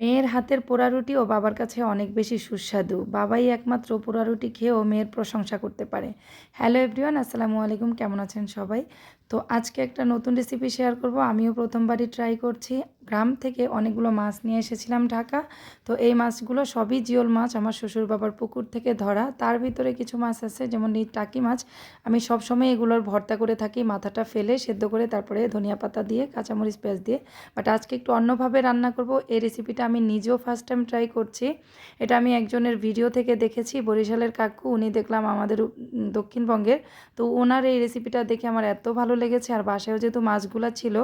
মেয়ের হাতের পোড়া রুটিও ও বাবার কাছে অনেক বেশি সুস্বাদু। বাবাই একমাত্র পোড়া রুটি খেয়েও মেয়ের প্রশংসা করতে পারে। হ্যালো এভরিওয়ান, আসসালামু আলাইকুম। কেমন আছেন সবাই? তো আজকে একটা নতুন রেসিপি শেয়ার করব। আমিও প্রথমবারই ট্রাই করছি। গ্রাম থেকে অনেকগুলো মাছ নিয়ে এসেছিলাম ঢাকা। তো এই মাছগুলো সবই জিওল মাছ, আমার শ্বশুর বাবার পুকুর থেকে ধরা। তার ভিতরে কিছু মাছ আছে, যেমন এই টাকি মাছ। আমি সবসময় এগুলোর ভর্তা করে থাকি, মাথাটা ফেলে সেদ্ধ করে তারপরে ধনিয়া পাতা দিয়ে, কাঁচামরিচ পেঁয়াজ দিয়ে। বাট আজকে একটু অন্যভাবে রান্না করব। এই রেসিপিটা আমি নিজেও ফার্স্ট টাইম ট্রাই করছি। এটা আমি একজনের ভিডিও থেকে দেখেছি, বরিশালের কাকু। উনি দেখলাম আমাদের দক্ষিণবঙ্গের। তো ওনার এই রেসিপিটা দেখে আমার এত ভালো লেগেছে। আর বাসায়ও যেহেতু মাছগুলো ছিল,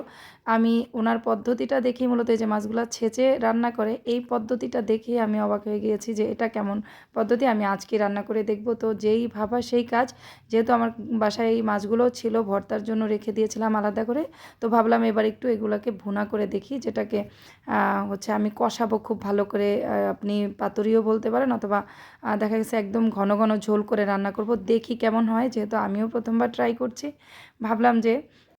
আমি ওনার পদ্ধতিটা দেখেই মূলত এই যে মাছগুলো ছেঁচে রান্না করে, এই পদ্ধতিটা দেখে আমি অবাক হয়ে গিয়েছি যে এটা কেমন পদ্ধতি। আমি আজকে রান্না করে দেখব। তো যেই ভাবা সেই কাজ। যেহেতু আমার বাসায় এই মাছগুলো ছিল, ভর্তার জন্য রেখে দিয়েছিলাম আলাদা করে। তো ভাবলাম এবার একটু এগুলোকে ভুনা করে দেখি, যেটাকে হচ্ছে আমি কষাবো খুব ভালো করে আপনি পাতুরিও বলতে পারেন অথবা দেখা গেছে একদম ঘন ঘন ঝোল করে রান্না করব। দেখি কেমন হয়, যেহেতু আমিও প্রথমবার ট্রাই করছি। ভাবলাম যে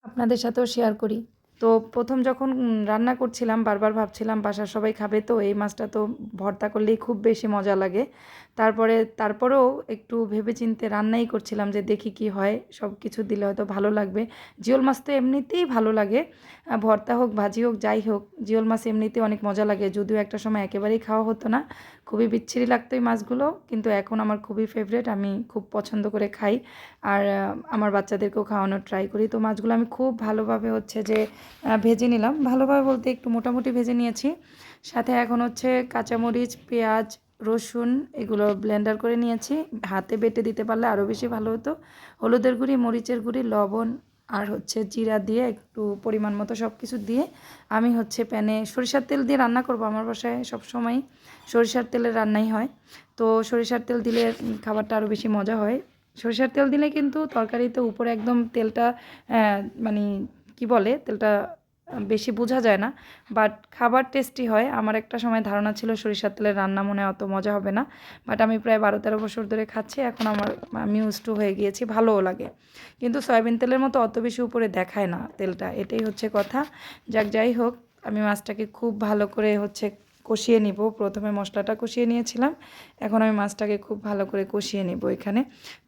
আপনাদের সাথেও শেয়ার করি। তো প্রথম যখন রান্না করছিলাম, বারবার ভাবছিলাম বাসার সবাই খাবে তো, এই মাছটা তো ভর্তা করলেই খুব বেশি মজা লাগে। তারপরে, তারপরেও একটু ভেবে চিনতে রান্নাই করছিলাম যে দেখি কি হয় সব কিছু দিলে হয়তো ভালো লাগবে। জিওল মাছ তো এমনিতেই ভালো লাগে ভর্তা হোক, ভাজি হোক, যাই হোক, জিওল মাছ এমনিতে অনেক মজা লাগে। যদিও একটা সময় একেবারেই খাওয়া হতো না, খুবই বিচ্ছিরি লাগতো এই মাছগুলো, কিন্তু এখন আমার খুবই ফেভারেট আমি খুব পছন্দ করে খাই। আর আমার বাচ্চাদেরকেও খাওয়ানোর ট্রাই করি। তো মাছগুলো আমি খুব ভালোভাবে হচ্ছে যে ভেজে নিলাম। ভালোভাবে বলতে একটু মোটামুটি ভেজে নিয়েছি। সাথে এখন হচ্ছে কাঁচামরিচ, পেঁয়াজ, রসুন এগুলো ব্লেন্ডার করে নিয়েছি। হাতে বেটে দিতে পারলে আরও বেশি ভালো হতো। হলুদের গুঁড়ি, মরিচের গুঁড়ি, লবণ আর হচ্ছে জিরা দিয়ে একটু পরিমাণ মতো সব কিছু দিয়ে আমি হচ্ছে প্যানে সরিষার তেল দিয়ে রান্না করব আমার বাসায় সবসময় সরিষার তেলের রান্নাই হয়। তো সরিষার তেল দিলে খাবারটা আরও বেশি মজা হয়। সরিষার তেল দিলে কিন্তু তরকারিতে উপরে একদম তেলটা মানে কি বলে, তেলটা বেশি বোঝা যায় না। বাট খাবার টেস্টি হয়। আমার একটা সময় ধারণা ছিল সরিষার তেলের রান্না মনে অত মজা হবে না। বাট আমি প্রায় বারো তেরো বছর ধরে খাচ্ছি। এখন আমার, আমি উষ্টু হয়ে গিয়েছি। ভালোও লাগে। কিন্তু সয়াবিন তেলের মতো অত বেশি উপরে দেখায় না তেলটা। এটাই হচ্ছে কথা। যাক, যাই হোক, আমি মাছটাকে খুব ভালো করে হচ্ছে কষিয়ে নিব। প্রথমে মশলাটা কষিয়ে নিয়েছিলাম। এখন আমি মাছটাকে খুব ভালো করে কষিয়ে নিব এখানে।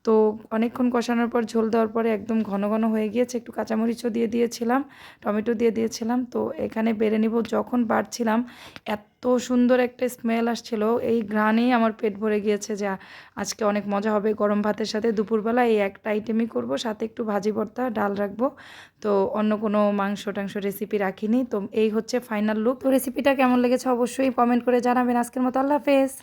তো অনেকক্ষণ কষানোর পর ঝোল দেওয়ার পরে একদম ঘন ঘন হয়ে গিয়েছে। একটু কাঁচামরিচও দিয়ে দিয়েছিলাম, টমেটো দিয়ে দিয়েছিলাম। তো এখানে বেড়ে নিব যখন বাড়ছিলাম এত সুন্দর একটা স্মেল আসছিল। এই ঘ্রাণেই আমার পেট ভরে গিয়েছে যা, আজকে অনেক মজা হবে গরম ভাতের সাথে। দুপুরবেলা এই একটা আইটেমই করব, সাথে একটু ভাজি ভর্তা, ডাল রাখব। তো অন্য কোনো মাংস টাংস রেসিপি রাখিনি। তো এই হচ্ছে ফাইনাল লুক তো রেসিপিটা কেমন লেগেছে অবশ্যই কমেন্ট করে জানাবেন। আজকের মতো আল্লাহ হাফেজ।